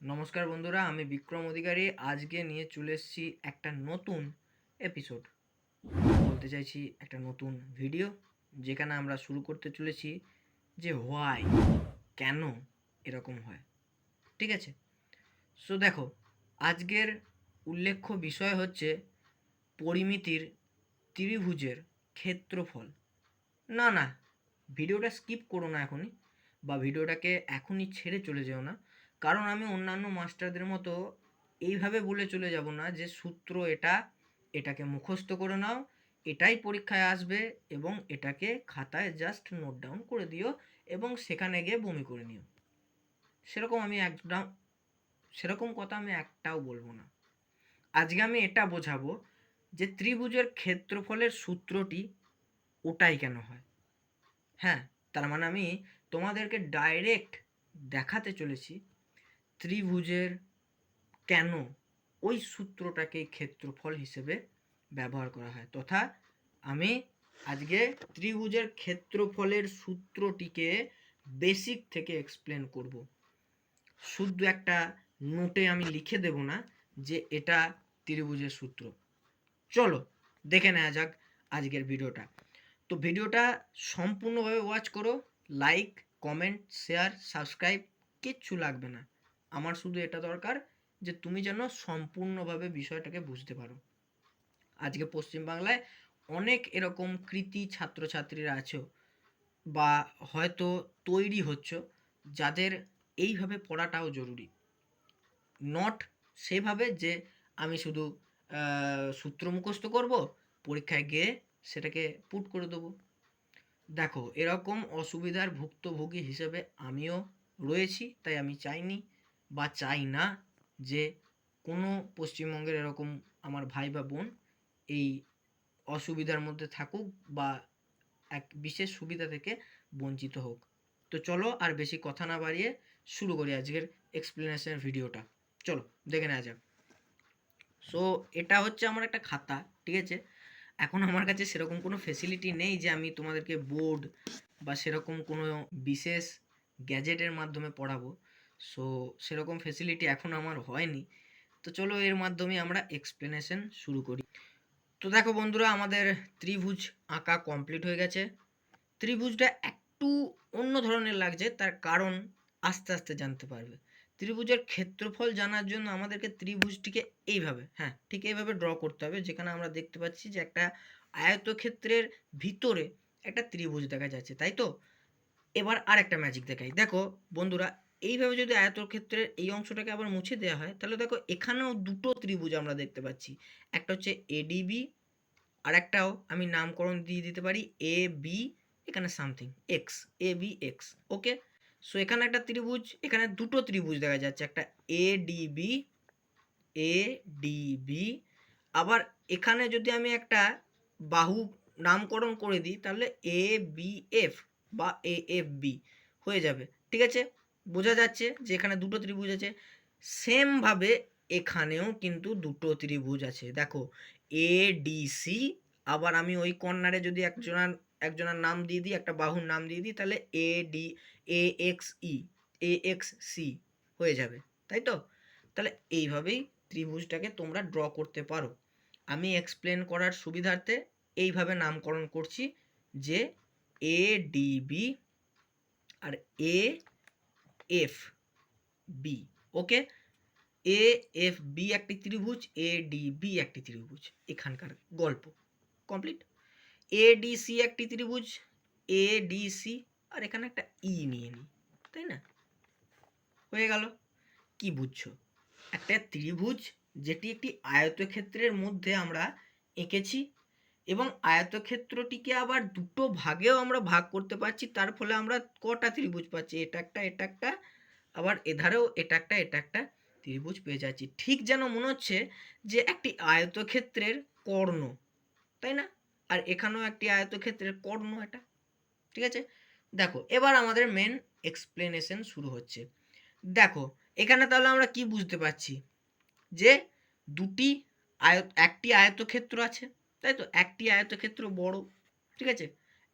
নমস্কার বন্ধুরা, আমি বিক্রম অধিকারী। আজকে নিয়ে চলে এসেছি একটা নতুন এপিসোড বলতে চাইছি একটা নতুন ভিডিও যেখানে আমরা শুরু করতে চলেছি যে হোয়াই কেন এরকম হয়। ঠিক আছে? সো দেখো, আজকের উল্লেখ্য বিষয় হচ্ছে পরিমিতির ত্রিভুজের ক্ষেত্রফল। না না ভিডিওটা স্কিপ করো না এখনই, বা ভিডিওটাকে এখনই ছেড়ে চলে যেও না। কারণ আমি অন্যান্য মাস্টারদের মতো এইভাবে বলে চলে যাব না যে সূত্র এটা, এটাকে মুখস্থ করে নাও, এটাই পরীক্ষায় আসবে এবং এটাকে খাতায় জাস্ট নোট ডাউন করে দিও এবং সেখানে গিয়ে বমি করে নিও। সেরকম আমি একদম, সেরকম কথা আমি একটাও বলব না। আজকে আমি এটা বোঝাবো যে ত্রিভুজের ক্ষেত্রফলের সূত্রটি ওটাই কেন হয়। হ্যাঁ তার মানে আমি তোমাদেরকে ডাইরেক্ট দেখাতে চলেছি ত্রিভুজের কেন ওই সূত্রটাকে ক্ষেত্রফল হিসেবে ব্যবহার করা হয় তথা আমি আজকে ত্রিভুজের ক্ষেত্রফলের সূত্রটিকে বেসিক থেকে এক্সপ্লেন করব। শুধু একটা নোটে আমি লিখে দেব না যে এটা ত্রিভুজের সূত্র। চলো দেখে নেওয়া যাক আজকের ভিডিওটা। তো ভিডিওটা সম্পূর্ণভাবে ওয়াচ করো লাইক কমেন্ট শেয়ার সাবস্ক্রাইব কিচ্ছু লাগবে না। আমার শুধু এটা দরকার যে তুমি যেন সম্পূর্ণভাবে বিষয়টাকে বুঝতে পারো। আজকে পশ্চিমবাংলায় অনেক এরকম কৃতি ছাত্রছাত্রীরা আছো বা হয়তো তৈরি হচ্ছ যাদের এইভাবে পড়াটাও জরুরি। নট সেভাবে যে আমি শুধু সূত্র মুখস্থ করব, পরীক্ষায় গিয়ে সেটাকে পুট করে দেবো। দেখো, এরকম অসুবিধার ভুক্তভোগী হিসেবে আমিও রয়েছি, তাই আমি চাইনি বা চাই না যে কোনো পশ্চিমবঙ্গের এরকম আমার ভাই বা বোন এই অসুবিধার মধ্যে থাকুক বা এক বিশেষ সুবিধা থেকে বঞ্চিত হোক। তো চলো আর বেশি কথা না বাড়িয়ে শুরু করি আজকের এক্সপ্লেনেশন ভিডিওটা। চলো, দেখে নেওয়া যাক। সো এটা হচ্ছে আমার একটা খাতা, ঠিক আছে? এখন আমার কাছে সেরকম কোনো ফেসিলিটি নেই যে আমি তোমাদেরকে বোর্ড বা সেরকম কোনো বিশেষ গ্যাজেটের মাধ্যমে পড়াবো। সো সেরকম ফেসিলিটি এখন আমার হয়নি। তো চলো এর মাধ্যমে আমরা এক্সপ্লেনেশন শুরু করি। তো দেখো বন্ধুরা, আমাদের ত্রিভুজ আঁকা কমপ্লিট হয়ে গেছে। ত্রিভুজটা একটু অন্য ধরনের লাগছে, তার কারণ আস্তে আস্তে জানতে পারবে। ত্রিভুজের ক্ষেত্রফল জানার জন্য আমাদেরকে ত্রিভুজটিকে এইভাবে হ্যাঁ ঠিক এইভাবে ড্র করতে হবে, যেখানে আমরা দেখতে পাচ্ছি যে একটা আয়তক্ষেত্রের ভিতরে একটা ত্রিভুজ দেখা যাচ্ছে, তাই তো? এবার আর একটা ম্যাজিক দেখাই। দেখো বন্ধুরা এইভাবে যদি আয়তক্ষেত্রের এই অংশটাকে আবার মুছে দেওয়া হয়, তাহলে দেখো এখানেও দুটো ত্রিভুজ আমরা দেখতে পাচ্ছি। একটা হচ্ছে এডিবি আর একটাও আমি নামকরণ দিয়ে দিতে পারি এ বি এখানে something X A B X okay so এখানে একটা ত্রিভুজ, এখানে দুটো ত্রিভুজ দেখা যাচ্ছে, একটা এ ডিবি এ ডিবি আবার এখানে যদি আমি একটা বাহু নামকরণ করে দিই, তাহলে এ বি এফ বা এ এফ বি হয়ে যাবে, ঠিক আছে? বোঝা যাচ্ছে যে এখানে দুটো ত্রিভুজ আছে। সেমভাবে এখানেও কিন্তু দুটো ত্রিভুজ আছে। দেখো এ ডি সি আবার আমি ওই কর্নারে যদি একজনের একজনের নাম দিয়ে দিই, একটা বাহুর নাম দিয়ে দিই, তাহলে A D A X E A X C হয়ে যাবে। তাই তো? তাহলে এইভাবেই ত্রিভুজটাকে তোমরা ড্র করতে পারো। আমি এক্সপ্লেন করার সুবিধার্থে এইভাবে নামকরণ করছি যে A DB R A F B okay A F B একটি ত্রিভুজ এ ডি বি একটি ত্রিভুজ, এখানকার গল্প কমপ্লিট এ ডি সি একটি ত্রিভুজ এ ডি সি আর এখানে একটা ই নিয়ে নিই, তাই না? হয়ে গেল, কি বুঝছ? একটা ত্রিভুজ যেটি একটি আয়তক্ষেত্রের মধ্যে আমরা এঁকেছি এবং আয়তক্ষেত্রটিকে আবার দুটো ভাগেও আমরা ভাগ করতে পারছি, তার ফলে আমরা কটা ত্রিভুজ পাচ্ছি? এটা একটা এটা একটা, আবার এধারেও এটা একটা এটা একটা ত্রিভুজ পেয়ে যাচ্ছি। ঠিক যেন মনে হচ্ছে যে একটি আয়তক্ষেত্রের কর্ণ, তাই না? আর এখানেও একটি আয়তক্ষেত্রের কর্ণ এটা, ঠিক আছে? দেখো, এবার আমাদের মেন এক্সপ্লেনেশন শুরু হচ্ছে। দেখো, এখানে তাহলে আমরা কি বুঝতে পারছি? যে দুটি আয়ত, একটি আয়তক্ষেত্র আছে তাই তো? একটি আয়তক্ষেত্র বড়, ঠিক আছে?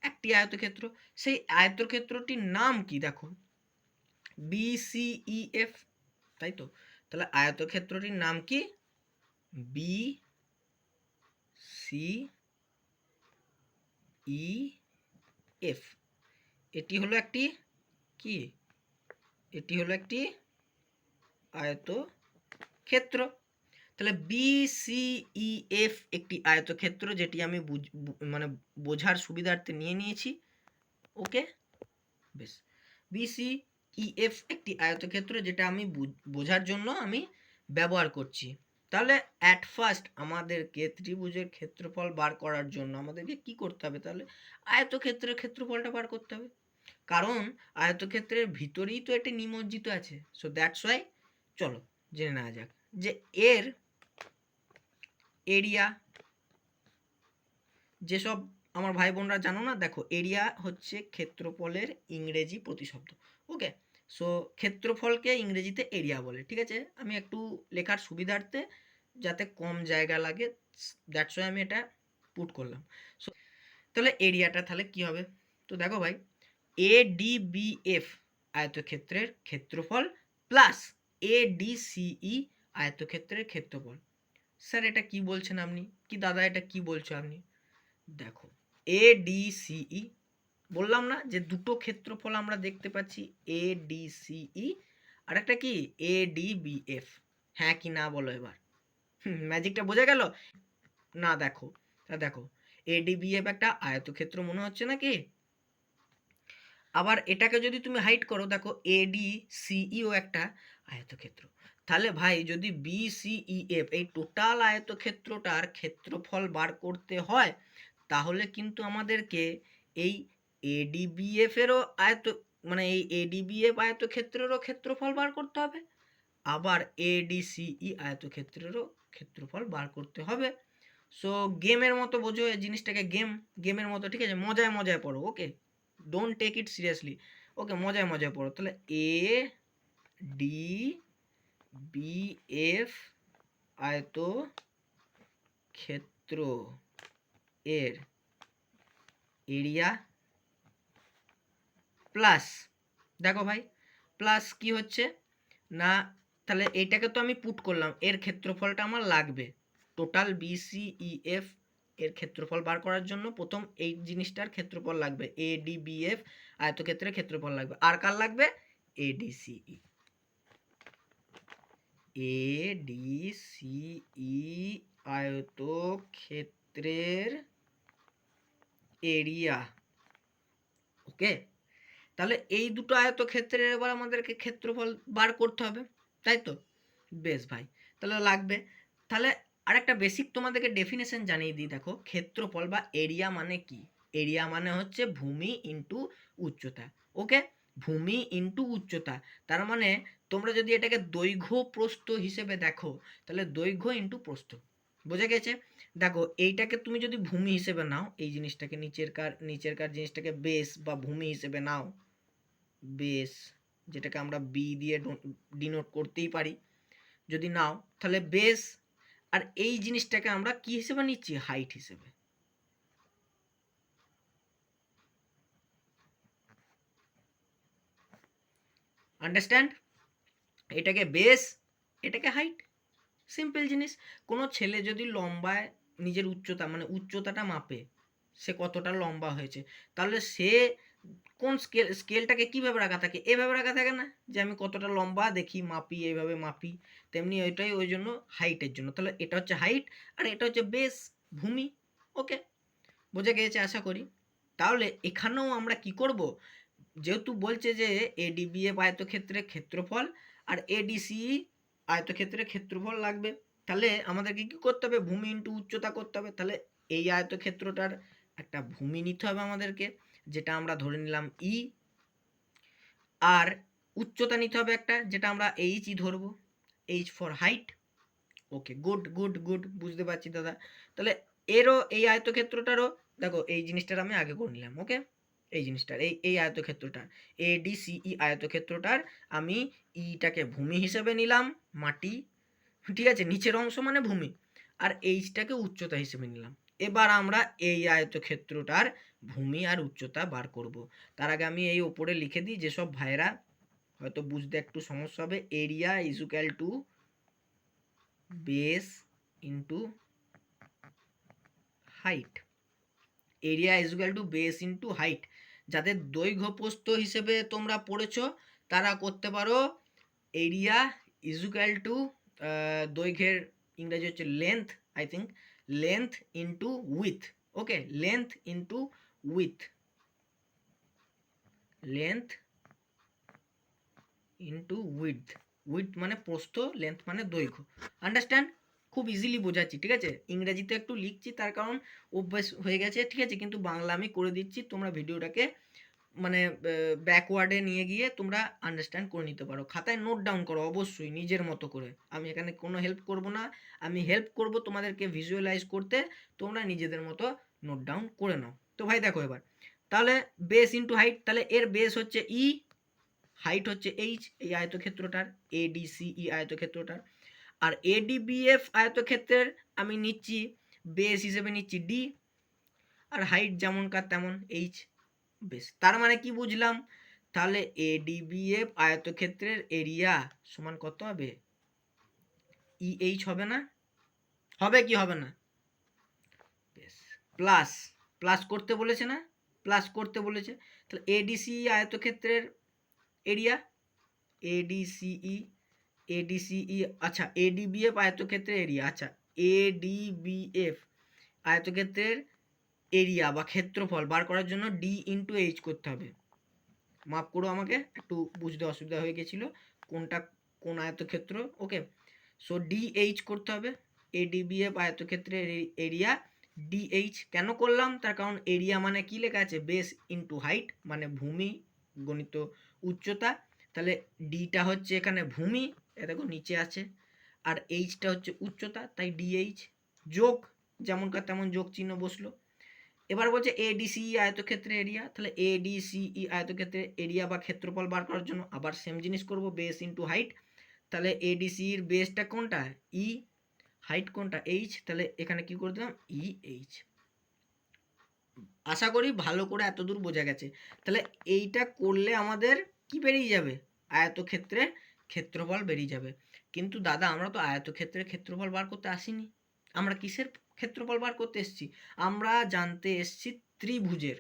একটি আয়তক্ষেত্র, সেই আয়তক্ষেত্রটির নাম কি দেখো? বিসিইএফ তাই তো? তাহলে আয়তক্ষেত্রটির নাম কি? বি সি ই এফ এটি হলো একটি কি? এটি হলো একটি আয়ত ক্ষেত্র তাহলে বি সি ই এফ একটি আয়তক্ষেত্র যেটি আমি মানে বোঝার সুবিধার্থে নিয়ে নিয়েছি। ওকে বেশ। বি সি ই এফ একটি আয়তক্ষেত্র যেটা আমি বুঝ- বোঝার জন্য আমি ব্যবহার করছি। তাহলে অ্যাট ফার্স্ট আমাদেরকে ত্রিভুজের ক্ষেত্রফল বার করার জন্য আমাদেরকে কি করতে হবে? তাহলে আয়তক্ষেত্রের ক্ষেত্রফলটা বার করতে হবে। কারণ আয়তক্ষেত্রের ভিতরেই তো একটি নিমজ্জিত আছে। সো দ্যাটস ওয়াই চলো জেনে নেওয়া যাক যে এর এরিয়া যেসব আমার ভাই বোনরা জানো না, দেখো এরিয়া হচ্ছে ক্ষেত্রফলের ইংরেজি প্রতিশব্দ ওকে সো ক্ষেত্রফলকে ইংরেজিতে এরিয়া বলে, ঠিক আছে? আমি একটু লেখার সুবিধার্থে, যাতে কম জায়গা লাগে দ্যাটস ওয়াই আমি এটা পুট করলাম। সো তাহলে এরিয়াটা তাহলে কি হবে? তো দেখো ভাই এ ডি বি এফ আয়তক্ষেত্রের ক্ষেত্রফল প্লাস এ ডি সিই আয়তক্ষেত্রের ক্ষেত্রফল। স্যার, এটা কি বলছেন আপনি? কি দাদা, এটা কি বলছো আপনি? দেখো এ ডি সিই বললাম না যে দুটো ক্ষেত্রফল আমরা দেখতে পাচ্ছি এ ডি সিই আর একটা কি? এ ডি বি এফ হ্যাঁ কি না বলো এবার। ম্যাজিকটা বোঝা গেল? না, দেখো, তা দেখো এ ডি বি এফ একটা আয়তক্ষেত্র মনে হচ্ছে নাকি? আবার এটাকে যদি তুমি হাইট করো, দেখো এ ডি সিইও একটা আয়তক্ষেত্র। তাহলে ভাই যদি বি সিই এফ এই টোটাল আয়তক্ষেত্রটার ক্ষেত্রফল বার করতে হয়, তাহলে কিন্তু আমাদেরকে এই এডিবিএফ এরও আয়ত মানে এই এডিবিএফ আয়তক্ষেত্রেরও ক্ষেত্রফল বার করতে হবে। আবার এডিসিই আয়তক্ষেত্রেরও ক্ষেত্রফল বার করতে হবে। সো গেমের মতো বোঝো এই জিনিসটাকে গেম গেমের মতো, ঠিক আছে? মজায় মজায় পড়ো okay don't take it seriously okay মজায় মজায় পড়ো। তাহলে এ ডি বি এফ আয়ত ক্ষেত্র এর এরিয়া প্লাস দেখো ভাই প্লাস কি হচ্ছে? না, তাহলে এইটাকে তো আমি পুট করলাম, এর ক্ষেত্রফলটা আমার লাগবে। টোটাল বিসিইএফ এর ক্ষেত্রফল বার করার জন্য প্রথম এই জিনিসটার ক্ষেত্রফল লাগবে এ ডি বি এফ আয়তক্ষেত্রের ক্ষেত্রফল লাগবে। আর কার লাগবে? এডিসিই এ, ডি সিই আয়তক্ষেত্রের এরিয়া। ওকে? তাহলে এই দুটো আয়তক্ষেত্রের এবার আমাদেরকে ক্ষেত্রফল বার করতে হবে, তাই তো? বেশ ভাই, তাহলে লাগবে। তাহলে আরেকটা বেসিক তোমাদেরকে ডেফিনেশন জানিয়ে দিই, দেখো, ক্ষেত্রফল বা এরিয়া মানে কি? এরিয়া মানে হচ্ছে ভূমি ইন্টু উচ্চতা, ওকে? ভূমি ইন্টু উচ্চতা। তার মানে তোমরা যদি এটাকে দৈর্ঘ্য প্রস্থ হিসেবে দেখো, তাহলে দৈর্ঘ্য ইন্টু প্রস্থ। বোঝা গেছে? দেখো, এইটাকে তুমি যদি ভূমি হিসেবে নাও, এই জিনিসটাকে নিচের কার নিচের কার জিনিসটাকে বেস বা ভূমি হিসেবে নাও বেস যেটাকে আমরা বি দিয়ে ডিনোট করতেই পারি। যদি নাও, তাহলে বেস আর এই জিনিসটাকে আমরা কি হিসেবে নিচ্ছি? হাইট হিসেবে। আন্ডারস্ট্যান্ড এটাকে বেস এটাকে হাইট সিম্পল জিনিস। কোনো ছেলে যদি লম্বায় নিজের উচ্চতা মানে উচ্চতাটা মাপে, সে কতটা লম্বা হয়েছে, তাহলে সে কোন স্কেল স্কেলটাকে কীভাবে রাখা থাকে? এভাবে রাখা থাকে না যে আমি কতটা লম্বা, দেখি, মাপি এইভাবে মাপি, তেমনি ওইটাই ওই জন্য হাইটের জন্য। তাহলে এটা হচ্ছে হাইট আর এটা হচ্ছে বেস ভূমি ওকে বোঝা গিয়েছে? আশা করি। তাহলে এখানেও আমরা কি করব? যেহেতু বলছে যে এডিবিএফ আয়তক্ষেত্রের ক্ষেত্রফল আর এডিসি আয়তক্ষেত্রের ক্ষেত্রফল লাগবে, তাহলে আমাদেরকে কি করতে হবে? ভূমি ইন্টু উচ্চতা করতে হবে। তাহলে এই আয়তক্ষেত্রটার একটা ভূমি নিতে হবে আমাদেরকে, যেটা আমরা ধরে নিলাম ই আর উচ্চতা নিতে হবে একটা, যেটা আমরা এইচই ধরবো। H for height okay good good good বুঝতে পারছি দাদা। তাহলে এরও এই আয়তক্ষেত্রটারও, দেখো এই জিনিসটার আমি আগে করে নিলাম ওকে এই জিনিসটার, এই এই আয়তক্ষেত্রটার এ ডি সিই আয়তক্ষেত্রটার আমি ইটাকে ভূমি হিসেবে নিলাম, মাটি, ঠিক আছে? নিচের অংশ মানে ভূমি, আর এইচটাকে উচ্চতা হিসেবে নিলাম। এবার আমরা এই আয়তক্ষেত্রটার ভূমি আর উচ্চতা বার করব। তার আগে আমি এই ওপরে লিখে দিই, যেসব ভাইরা হয়তো বুঝতে একটু সমস্যা হবে area is equal to base into height area is equal to base into height যাদের দৈর্ঘ্য প্রস্থ হিসেবে তোমরা পড়েছ, তারা করতে পারো এরিয়া ইজুক্যাল টু দৈর্ঘ্যের ইংরেজি হচ্ছে length I think length into width okay length into width length into width width মানে প্রস্থ লেন্থ মানে দৈর্ঘ্য আন্ডারস্ট্যান্ড খুব ইজিলি বোঝাচ্ছি, ঠিক আছে? ইংরেজিতে একটু লিখছি, তার কারণ অভ্যাস হয়ে গেছে, ঠিক আছে? কিন্তু বাংলা আমি করে দিচ্ছি, তোমরা ভিডিওটাকে মানে ব্যাকওয়ার্ডে নিয়ে গিয়ে তোমরা আন্ডারস্ট্যান্ড করে নিতে পারো। খাতায় নোট ডাউন করো, অবশ্যই, নিজের মতো করে। আমি এখানে কোনো হেল্প করব না। আমি হেল্প করব তোমাদেরকে ভিজুয়ালাইজ করতে, তোমরা নিজেদের মতো নোট ডাউন করে নাও। তো ভাই, দেখো এবার। তাহলে বেস ইন্টু হাইট তাহলে এর বেস হচ্ছে ই হাইট হচ্ছে এইচ এই আয়তক্ষেত্রটার এডিসিই আয়তক্ষেত্রটার। আর এডিবিএফ আয়তক্ষেত্রের আমি নিচ্ছি বেস হিসেবে নিচ্ছি ডি আর হাইট যেমনকার তেমন এইচ বেশ তার মানে কি বুঝলাম? তাহলে এডিবিএফ আয়তক্ষেত্রের এরিয়া সমান কত হবে? ইএইচ হবে না? হবে কি হবে না? বেশ প্লাস প্লাস করতে বলেছে না? প্লাস করতে বলেছে। তাহলে এডিসি আয়তক্ষেত্রের এরিয়া এডিসিই এডিসিই আচ্ছা এডিবিএফ আয়তক্ষেত্রের এরিয়া আচ্ছা এডিবিএফ আয়তক্ষেত্রের এরিয়া বা ক্ষেত্রফল বার করার জন্য ডি ইন্টু এইচ করতে হবে। মাফ করো আমাকে, একটু বুঝতে অসুবিধা হয়ে গেছিল, কোনটা কোন আয়তক্ষেত্র ওকে সো ডি এইচ করতে হবে এডিবিএফ আয়তক্ষেত্রের এরিয়া ডিএইচ কেন করলাম? তার কারণ এরিয়া মানে কি লেখা আছে? বেস ইন্টু হাইট মানে ভূমি, গণিত উচ্চতা। তাহলে ডিটা হচ্ছে এখানে ভূমি এ দেখো নিচে আছে। আর এইচটা হচ্ছে উচ্চতা, তাই ডিএইচ যোগ, যেমনকার তেমন যোগ চিহ্ন বসল। এবার বলছে এডিসিই আয়তক্ষেত্রে এরিয়া তাহলে এডিসিই আয়তক্ষেত্রে এরিয়া বা ক্ষেত্রফল বার করার জন্য আবার সেম জিনিস করব বেস ইন্টু হাইট তাহলে এডিসির বেসটা কোনটা? ই হাইট কোনটা? এইচ তাহলে এখানে কি করে দিলাম? ই এইচ আশা করি ভালো করে এত দূর বোঝা গেছে। তাহলে এইটা করলে আমাদের কি বেরিয়ে যাবে? আয়তক্ষেত্রে ক্ষেত্রফল বেরিয়ে যাবে। কিন্তু দাদা, আমরা তো আয়তক্ষেত্রের ক্ষেত্রফল বার করতে আসিনি। আমরা কিসের ক্ষেত্রফল বার করতে এসেছি? আমরা জানতে এসেছি ত্রিভুজের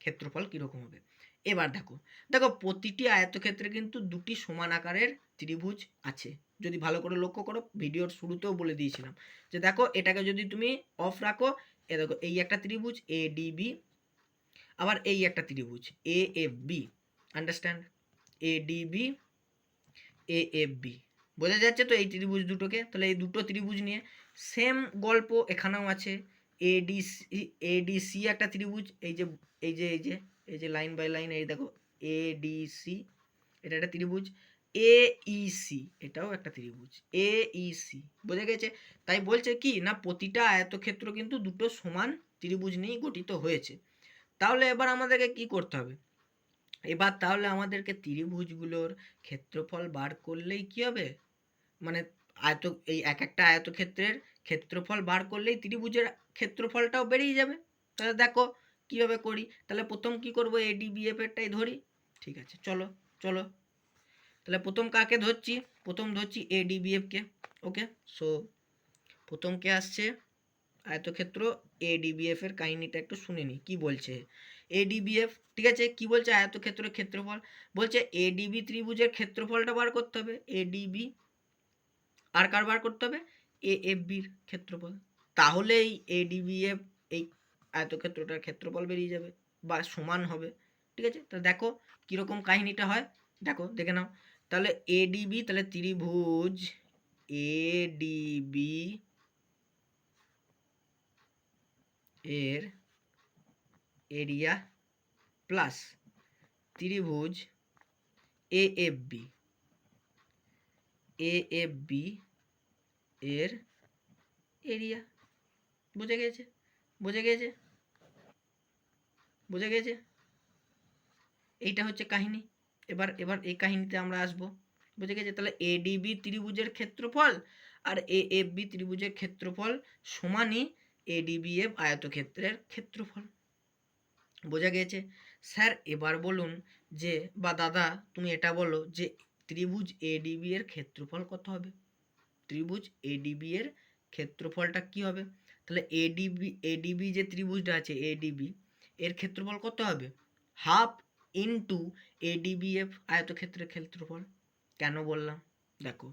ক্ষেত্রফল কীরকম হবে। এবার দেখো দেখো প্রতিটি আয়তক্ষেত্রে কিন্তু দুটি সমান আকারের ত্রিভুজ আছে। যদি ভালো করে লক্ষ্য করো, ভিডিওর শুরুতেও বলে দিয়েছিলাম যে দেখো, এটাকে যদি তুমি অফ রাখো, এ দেখো, এই একটা ত্রিভুজ এ ডি বি আবার এই একটা ত্রিভুজ A F B understand A D B A F B বোঝা যাচ্ছে তো এই ত্রিভুজ দুটোকে? তাহলে এই দুটো ত্রিভুজ নিয়ে সেম গল্প এখানেও আছে। এডিসি এডিসি একটা ত্রিভুজ। এই যে এই যে এই যে এই যে লাইন বাই লাইন এই দেখো এডিসি এটা একটা ত্রিভুজ। এইসি এটাও একটা ত্রিভুজ। এইসি বোঝা গেছে? তাই বলছে কি, না, প্রতিটা আয়তক্ষেত্র কিন্তু দুটো সমান ত্রিভুজ নিয়েই গঠিত হয়েছে। তাহলে এবার আমাদেরকে কি করতে হবে? এবার তাহলে আমাদেরকে ত্রিভুজগুলোর ক্ষেত্রফল বার করলেই কি হবে? মানে আয়ত, এই এক একটা আয়তক্ষেত্রের ক্ষেত্রফল বার করলেই ত্রিভুজের ক্ষেত্রফলটাও বেরিয়ে যাবে। তাহলে দেখো কীভাবে করি? তাহলে প্রথম কি করব? এডিবিএফ এরটাই ধরি। ঠিক আছে, চলো চলো। তাহলে প্রথম কাকে ধরছি? প্রথম ধরছি এডিবিএফকে ওকে সো প্রথম কে আসছে? আয়তক্ষেত্র এডিবিএফ এর কাহিনীটা একটু শুনে নি কি বলছে? এডিবিএফ ঠিক আছে? কি বলছে? আয়তক্ষেত্রের ক্ষেত্রফল। বলছে এডিবি ত্রিভুজের ক্ষেত্রফলটা বার করতে হবে। এডিবি আর কার বার করতে হবে? এ এফ বির ক্ষেত্রফল। তাহলেই এডিবিএফ এই আয়তক্ষেত্রটার ক্ষেত্রফল বেরিয়ে যাবে বা সমান হবে। ঠিক আছে? তো দেখো কীরকম কাহিনীটা হয়। দেখো, দেখে নাও। তাহলে এডিবি তাহলে ত্রিভুজ এডিবি এর এরিয়া প্লাস ত্রিভুজ A F B A F B এর এরিয়া। বুঝে গেছে? বুঝে গেছে? বুঝে গেছে? এইটা হচ্ছে কাহিনী। এবার এবার এই কাহিনীতে আমরা আসব। বুঝে গেছে? তাহলে এডিবি ত্রিভুজের ক্ষেত্রফল আর এ এফ বি ত্রিভুজের ক্ষেত্রফল সমানই এডিবিএফ আয়তক্ষেত্রের ক্ষেত্রফল। বোঝা গেছে স্যার, এবার বলুন যে, বা দাদা, তুমি এটা বলো যে, ত্রিভুজ এডিবি এর ক্ষেত্রফল কত হবে? ত্রিভুজ এডিবি এর ক্ষেত্রফলটা কি হবে? তাহলে এডিবি এডিবি যে ত্রিভুজটা আছে এডিবি এর ক্ষেত্রফল কত হবে? হাফ ইন্টু এডিবিএফ আয়তক্ষেত্রের ক্ষেত্রফল। কেন বললাম? দেখো,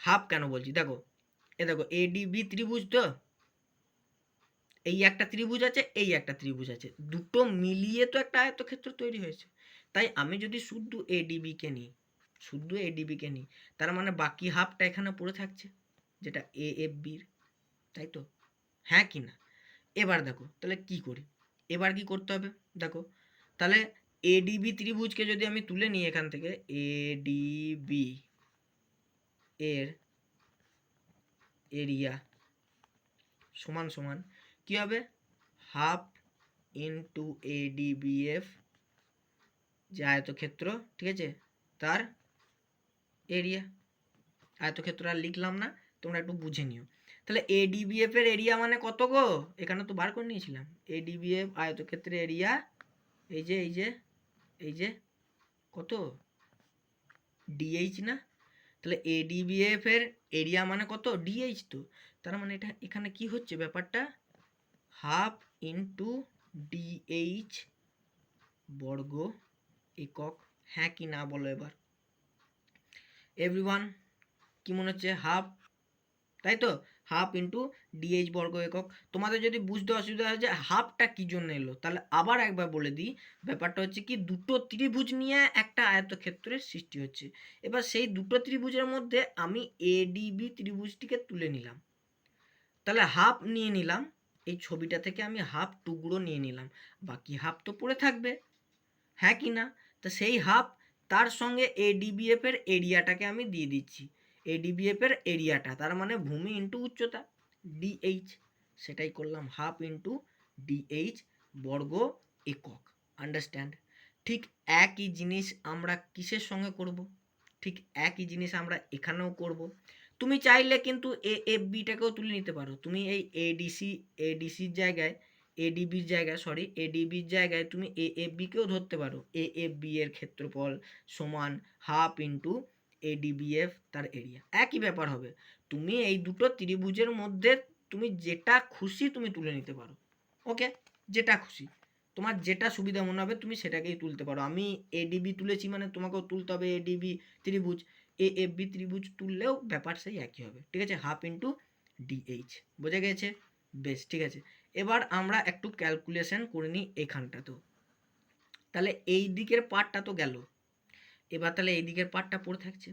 হাফ কেন বলছি? দেখো, এ দেখো এডিবি ত্রিভুজ তো। এই একটা ত্রিভুজ আছে, এই একটা ত্রিভুজ আছে। দুটো মিলিয়ে তো একটা আয়তক্ষেত্র তৈরি হয়েছে। তাই আমি যদি শুদ্ধ এডিবিকে নিই, শুদ্ধ এডিবিকে নিই, তার মানে বাকি হাফটা এখানে পড়ে থাকছে, যেটা এ এফ বির তাই তো? হ্যাঁ কি না? এবার দেখো, তাহলে কি করি? এবার কি করতে হবে? দেখো, তাহলে এডিবি ত্রিভুজকে যদি আমি তুলে নিই এখান থেকে এডিবি এর এরিয়া সমান সমান কি হবে? হাফ ইন্টু এডিবিএফ যে আয়তক্ষেত্র, ঠিক আছে? তার এরিয়া আয়তক্ষেত্র আর লিখলাম না, তোমরা একটু বুঝে নিও। তাহলে এডিবিএফ এর এরিয়া মানে কত গো? এখানে তো বার করে নিয়েছিলাম। এডিবিএফ আয়তক্ষেত্রের এরিয়া এই যে এই যে এই যে, কত? ডিএইচ না? তাহলে এডিবিএফ এর এরিয়া মানে কত? ডিএইচ তো। তার মানে এটা, এখানে কি হচ্ছে ব্যাপারটা? হাফ ইন্টু ডিএইচ বর্গ একক। হ্যাঁ কি না বলো এবার। এভরিওয়ান কি মনে হচ্ছে? হাফ, তাই তো? হাফ ইন্টু ডিএইচ বর্গ একক। তোমাদের যদি বুঝতে অসুবিধা হয় যে হাফটা কি জন্য এলো, তাহলে আবার একবার বলে দিই। ব্যাপারটা হচ্ছে কি, দুটো ত্রিভুজ নিয়ে একটা আয়তক্ষেত্রের সৃষ্টি হচ্ছে। এবার সেই দুটো ত্রিভুজের মধ্যে আমি এডিবি ত্রিভুজটিকে তুলে নিলাম। তাহলে হাফ নিয়ে নিলাম। এই ছবিটা থেকে আমি হাফ টুকরো নিয়ে নিলাম। বাকি হাফ তো পড়ে থাকবে। হ্যাঁ কি না? তো সেই হাফ তার সঙ্গে এডিবিএফ এর এরিয়াটাকে আমি দিয়ে দিচ্ছি। এডিবিএফ এর এরিয়াটা, তার মানে ভূমি ইন্টু উচ্চতা ডিএইচ সেটাই করলাম হাফ ইন্টু ডিএইচ বর্গ একক। আন্ডারস্ট্যান্ড ঠিক একই জিনিস আমরা কিসের সঙ্গে করব? ঠিক একই জিনিস আমরা এখানেও করব। তুমি চাইলে কিন্তু এ এফ বিটাকেও তুলে নিতে পারো। তুমি এই এডিসি এডিসির জায়গায় এডিবির জায়গায় সরি এডিবির জায়গায় তুমি এ এফ বিকেও ধরতে পারো। এ এফ বি এর ক্ষেত্রফল সমান হাফ ইন্টু এডিবিএফ তার এরিয়া একই ব্যাপার হবে। তুমি এই দুটো ত্রিভুজের মধ্যে তুমি যেটা খুশি তুমি তুলে নিতে পারো। ওকে যেটা খুশি। তোমার যেটা সুবিধা মনে হবে তুমি সেটাকেই তুলতে পারো। আমি এডিবি তুলেছি মানে তোমাকেও তুলতে হবে এডিবি ত্রিভুজ। এ এফ বি ত্রিভুজ তুললেও ব্যাপার সেই একই হবে। ঠিক আছে? হাফ ইন্টু ডিএইচ বোঝা গেছে? বেশ, ঠিক আছে। এবার আমরা একটু ক্যালকুলেশন করে নিই এখানটাতেও তাহলে এই দিকের পার্টটা তো গেল। এবার তাহলে এই দিকের পার্টটা পড়ে থাকছে।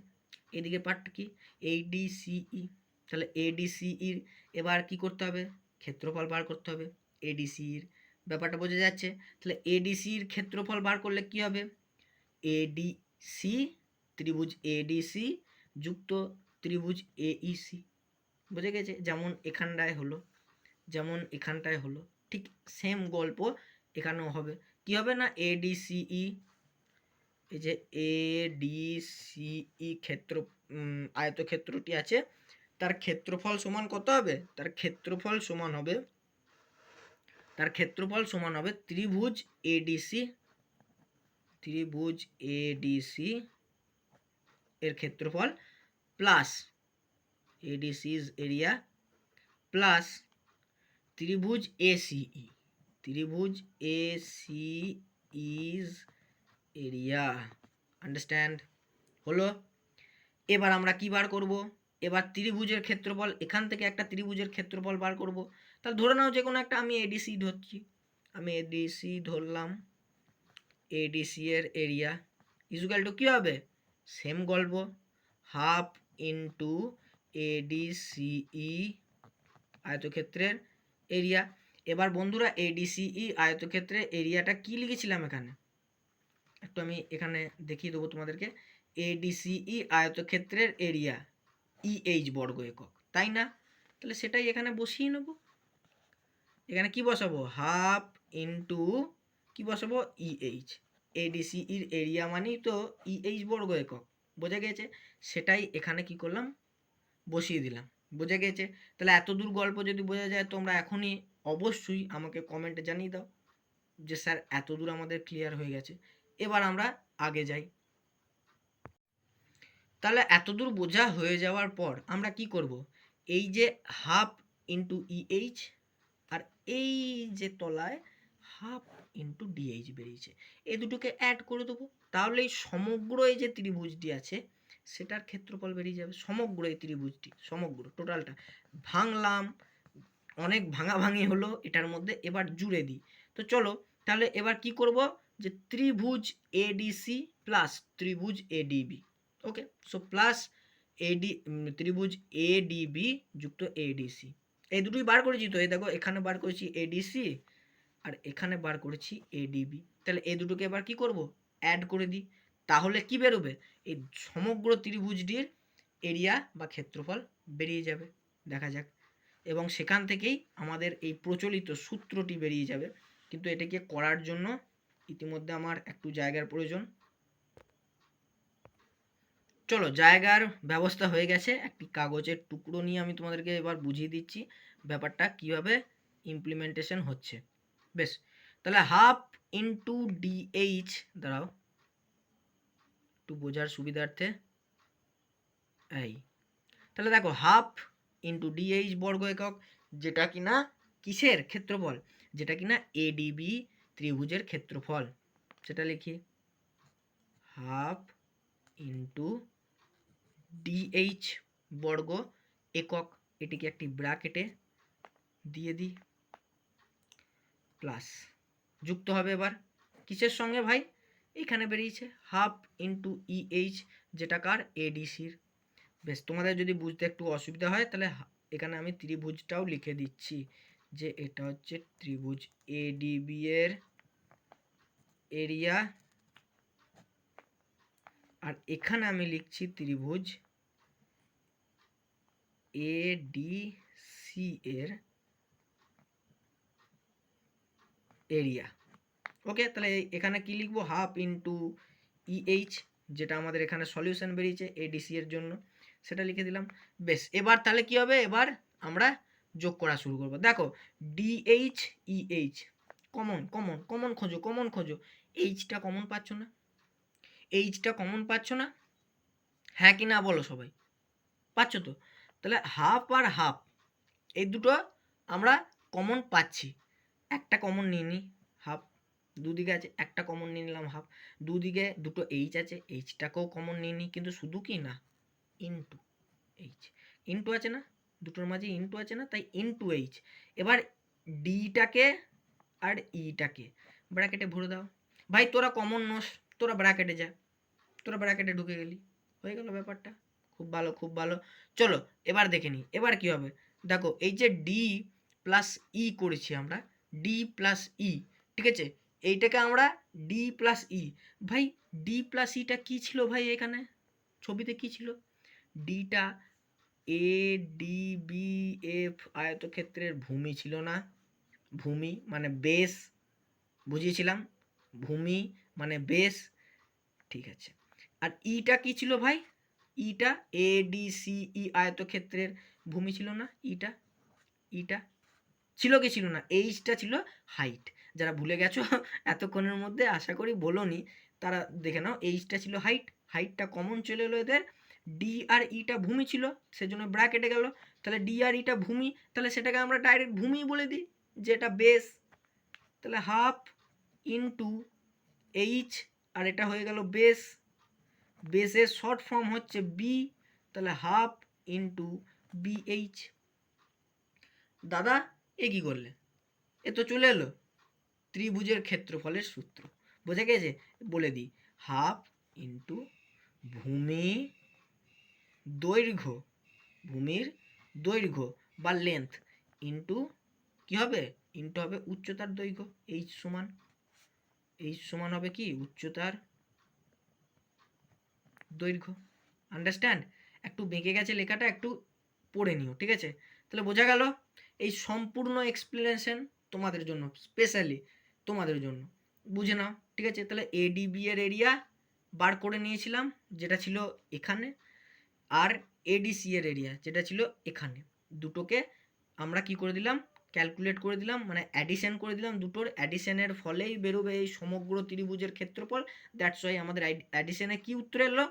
এই দিকের পার্টটা কি? এডিসিই তাহলে এডিসিইর এবার কি করতে হবে? ক্ষেত্রফল বার করতে হবে। এডিসির ব্যাপারটা বোঝা যাচ্ছে। তাহলে এডিসির ক্ষেত্রফল বার করলে কি হবে? এডিসি ত্রিভুজ এডিসি যুক্ত ত্রিভুজ এইসি বোঝা গেছে? যেমন এখানটায় হলো যেমন এখানটায় হলো। ঠিক সেম গল্প এখানেও হবে। কি হবে না? এডিসিই এই যে এডিসিই ক্ষেত্র উম, আয়তক্ষেত্রটি আছে তার ক্ষেত্রফল সমান কত হবে? তার ক্ষেত্রফল সমান হবে তার ক্ষেত্রফল সমান হবে ত্রিভুজ এডিসি ত্রিভুজ এডিসি এর ক্ষেত্রফল প্লাস এডিসিজ এরিয়া প্লাস ত্রিভুজ এসিই ত্রিভুজ এসি ইজ এরিয়া আন্ডারস্ট্যান্ড হলো, এবার আমরা কি বার করব? এবার ত্রিভুজের ক্ষেত্রফল, এখান থেকে একটা ত্রিভুজের ক্ষেত্রফল বার করব। তাহলে ধরে নাও যে কোনো একটা আমি এডিসি ধরছি। আমি এডিসি ধরলাম এডিসি এর এরিয়া ইজুকাল টু কী হবে? সেম গল্প হাফ ইন্টু এডিসিই আয়তক্ষেত্রের এরিয়া এবার বন্ধুরা এডিসিই আয়তক্ষেত্রের এরিয়াটা কি লিখেছিলাম এখানে? একটু আমি এখানে দেখিয়ে দেবো তোমাদেরকে। এডিসিই আয়তক্ষেত্রের এরিয়া ইএইচ বর্গ একক, তাই না? তাহলে সেটাই এখানে বসিয়ে নেব। এখানে কি বসাবো? হাফ ইন্টু কি বসাবো? ইএইচ এডিসিইর এরিয়া মানেই তো ইএইচ বর্গ একক। বোঝা গেছে? সেটাই এখানে কি করলাম? বসিয়ে দিলাম। বোঝা গেছে? তাহলে এত দূর গল্প যদি বোঝা যায়, তোমরা এখনই অবশ্যই আমাকে কমেন্টে জানিয়ে দাও যে, স্যার, এত দূর আমাদের ক্লিয়ার হয়ে গেছে। এবার আমরা আগে যাই। তাহলে এত দূর বোঝা হয়ে যাওয়ার পর আমরা কি করব? এই যে হাফ ইন্টু ইএইচ আর এই যে তলায় হাফ ইন্টু ডিএইচ বেরিয়েছে। এই দুটোকে অ্যাড করে দেবো। তাহলে এই সমগ্র এই যে ত্রিভুজটি আছে, সেটার ক্ষেত্রফল বেরিয়ে যাবে। সমগ্র এই ত্রিভুজটি, সমগ্র টোটালটা ভাঙলাম, অনেক ভাঙা ভাঙি হলো, এটার মধ্যে এবার জুড়ে দিই। তো চলো, তাহলে এবার কি করব? যে ত্রিভুজ এডিসি প্লাস ত্রিভুজ ADB okay so plus AD ত্রিভুজ এডিবি যুক্ত এডিসি এই দুটোই বার করেছি তো? এই দেখো, এখানে বার করেছি এডিসি আর এখানে বার করেছি এডিবি তাহলে এই দুটোকে এবার কি করব? অ্যাড করে দিই। তাহলে কি বেরোবে? এই সমগ্র ত্রিভুজটির এরিয়া বা ক্ষেত্রফল বেরিয়ে যাবে। দেখা যাক। এবং সেখান থেকেই আমাদের এই প্রচলিত সূত্রটি বেরিয়ে যাবে। কিন্তু এটাকে করার জন্য ইতিমধ্যে আমার একটু জায়গার প্রয়োজন। চলো, জায়গার ব্যবস্থা হয়ে গেছে। একটি কাগজের টুকরো নিয়ে আমি তোমাদেরকে এবার বুঝিয়ে দিচ্ছি। ব্যাপারটা কীভাবে ইমপ্লিমেন্টেশন হচ্ছে। বেশ, তাহলে হাফ ইন্টু ডিএইচ দাঁড়াও, একটু বোঝার সুবিধার্থে, এই, তাহলে দেখো হাফ ইন্টু ডিএইচ বর্গ একক, যেটা কিনা কিসের ক্ষেত্রফল? যেটা কিনা এডিবি ত্রিভুজের ক্ষেত্রফল, সেটা লিখি হাফ ইন্টু ডিএইচ বর্গ একক, এটিকে একটি ব্র্যাকেটে দিয়ে দিই প্লাস যুক্ত হবে এবার। কিসের সঙ্গে ভাই? এখানে বেরিয়েছে। হাফ ইন্টু ইএইচ যেটা কার? এডিসির বেশ, তোমাদের যদি বুঝতে একটু অসুবিধা হয়, তাহলে এখানে আমি ত্রিভুজটাও লিখে দিচ্ছি, যে এটা হচ্ছে ত্রিভুজ এডিবি এর এরিয়া আর এখানে আমি লিখছি ত্রিভুজ এডিসি এর এরিয়া ওকে তাহলে এখানে কি লিখব? হাফ ইন্টু ইএইচ যেটা আমাদের এখানে সলিউশন বেরিয়েছে এডিসি এর জন্য। সেটা লিখে দিলাম। বেশ, এবার তাহলে কি হবে? এবার আমরা যোগ করা শুরু করব। দেখো DH EH common common common খোঁজো কমন খোঁজো। এইচটা কমন পাচ্ছ না? এইচটা কমন পাচ্ছ না? হ্যাঁ কি না বলো সবাই। পাচ্ছ তো? তাহলে হাফ আর হাফ এই দুটো আমরা কমন পাচ্ছি। একটা কমন নিয়ে নিই হাফ দুদিকে আছে, একটা কমন নিয়ে নিলাম হাফ দুদিকে দুটো এইচ আছে এইচটাকেও কমন নিয়ে নিই কিন্তু শুধু কি না ইনটু এইচ ইনটু আছে না, দুটোর মাঝে ইনটু আছে না, তাই ইনটু এইচ এবার ডিটাকে আর ইটাকে ব্র্যাকেটে ভরে দাও। ভাই, তোরা কমন নোস, তোরা ব্র্যাকেটে যা। তোরা ব্র্যাকেটে ঢুকে গেলি। হয়ে গেল ব্যাপারটা। খুব ভালো খুব ভালো। চলো, এবার দেখে নিই এবার কি হবে? দেখো, এই যে ডি প্লাস ই করেছি আমরা ডি প্লাস ই ঠিক আছে? এইটাকে আমরা ডি প্লাস ই ভাই ডি প্লাস ইটা কী ছিল ভাই এখানে? ছবিতে কি ছিল? ডিটা এ ডি বি এফ আয়তক্ষেত্রের ভূমি ছিল না। ভূমি মানে বেস বুঝিয়েছিলাম? ভূমি মানে বেস ঠিক আছে। আর ইটা কি ছিল ভাই? ইটা এ ডি সি ই আয়তক্ষেত্রের ভূমি ছিল না? ইটা ইটা ছিল কি ছিল না এইচটা ছিল হাইট যারা ভুলে গেছো, এতক্ষণের মধ্যে আশা করি বলোনি, তারা দেখে নাও এইচটা ছিল হাইট হাইটটা কমন চলে এলো এদের ডি আর ইটা ভূমি ছিল, সেজন্য ব্র্যাকেটে গেল, তাহলে ডি আর ইটা ভূমি, তাহলে সেটাকে আমরা ডাইরেক্ট ভূমি বলে দিই, যেটা বেস তাহলে হাফ ইনটু এইচ আর এটা হয়ে গেল বেস বেসের শর্ট ফর্ম হচ্ছে বি তাহলে হাফ ইনটু বিএইচ দাদা এ কি করলে? এ তো চলে এলো। ত্রিভুজের ক্ষেত্রফলের সূত্র। বোঝা গেছে? বলে দিই। হাফ ইন্টু ভূমি দৈর্ঘ্য, ভূমির দৈর্ঘ্য বা লেন্থ ইন্টু কি হবে? ইন্টু হবে উচ্চতার দৈর্ঘ্য, এইচ সমান। এইচ সমান হবে কি? উচ্চতার দৈর্ঘ্য। আন্ডারস্ট্যান্ড একটু বেঁকে গেছে লেখাটা, একটু পড়ে নিও, ঠিক আছে? তাহলে বোঝা গেল? এই সম্পূর্ণ এক্সপ্লেনেশন তোমাদের জন্য স্পেশালি তোমাদের জন্য। বুঝে নাও, ঠিক আছে? তাহলে এডিবি এর এরিয়া বার করে নিয়েছিলাম, যেটা ছিল এখানে, আর এডিসি এর এরিয়া যেটা ছিল এখানে। দুটোকে আমরা কি করে দিলাম? ক্যালকুলেট করে দিলাম মানে অ্যাডিশন করে দিলাম দুটোর। অ্যাডিশনের ফলেই বেরোবে এই সমগ্র ত্রিভুজের ক্ষেত্রফল। দ্যাটস ওয়াই আমাদের অ্যাডিশনে কি উত্তর এলো?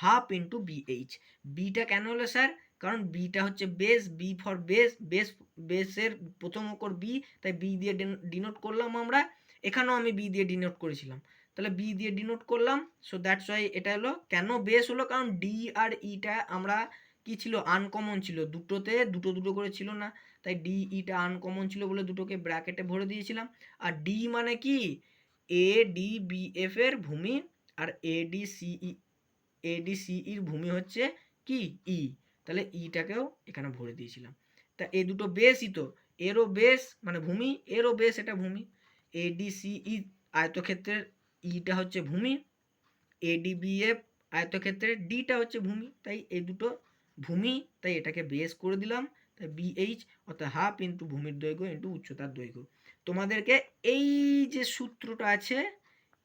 হাফ ইন্টু বিএইচ বিটা কেন হলো স্যার কারণ বিটা হচ্ছে base B for base base বেসের প্রথম অক্ষর বি তাই বি দিয়ে ডিনোট করলাম আমরা। এখানেও আমি বি দিয়ে ডিনোট করেছিলাম। তাহলে বি দিয়ে ডিনোট করলাম। সো দ্যাটস ওয়াই এটা হলো, কেন বেস হলো? কারণ ডি আর ইটা আমরা কি ছিল? আনকমন ছিল। দুটোতে, দুটো দুটো করে ছিল না। তাই ডি ইটা আনকমন ছিল বলে দুটোকে ব্র্যাকেটে ভরে দিয়েছিলাম। আর ডি মানে কি? এ ডি বি এফ এর ভূমি। আর A D C E A D C ইর ভূমি হচ্ছে কি? ই তাহলে ইটাকেও এখানে ভরে দিয়েছিলাম। তা এই দুটো বেসই তো, এরও বেস মানে ভূমি, এরও বেস এটা ভূমি। এ ডি সি ই আয়তক্ষেত্রের ইটা হচ্ছে ভূমি এ ডি বি এফ আয়তক্ষেত্রের ডিটা হচ্ছে ভূমি। তাই এই দুটো ভূমি, তাই এটাকে বেস করে দিলাম। তাই বিএইচ অর্থাৎ হাফ ইন্টু ভূমির দৈর্ঘ্য ইন্টু উচ্চতার দৈর্ঘ্য। তোমাদেরকে এই যে সূত্রটা আছে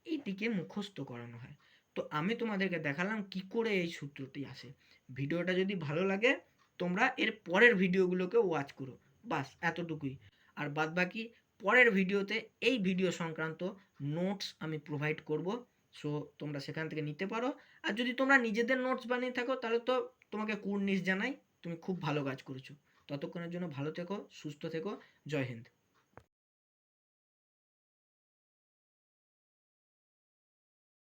এইটিকে মুখস্থ করানো হয়। তো আমি তোমাদেরকে দেখালাম কি করে এই সূত্রটি আসে। ভিডিওটা যদি ভালো লাগে, তোমরা এর পরের ভিডিওগুলোকে ওয়াচ করো। বাস, এতটুকুই। আর বাদ বাকি পরের ভিডিওতে এই ভিডিও সংক্রান্ত নোটস আমি প্রোভাইড করব। সো তোমরা সেখান থেকে নিতে পারো। আর যদি তোমরা নিজেদের নোটস বানিয়ে থাকো, তাহলে তো তোমাকে কুর্নিশ জানাই। তুমি খুব ভালো কাজ করেছ। ততক্ষণের জন্য ভালো থেকো, সুস্থ থেকো। জয় হিন্দ।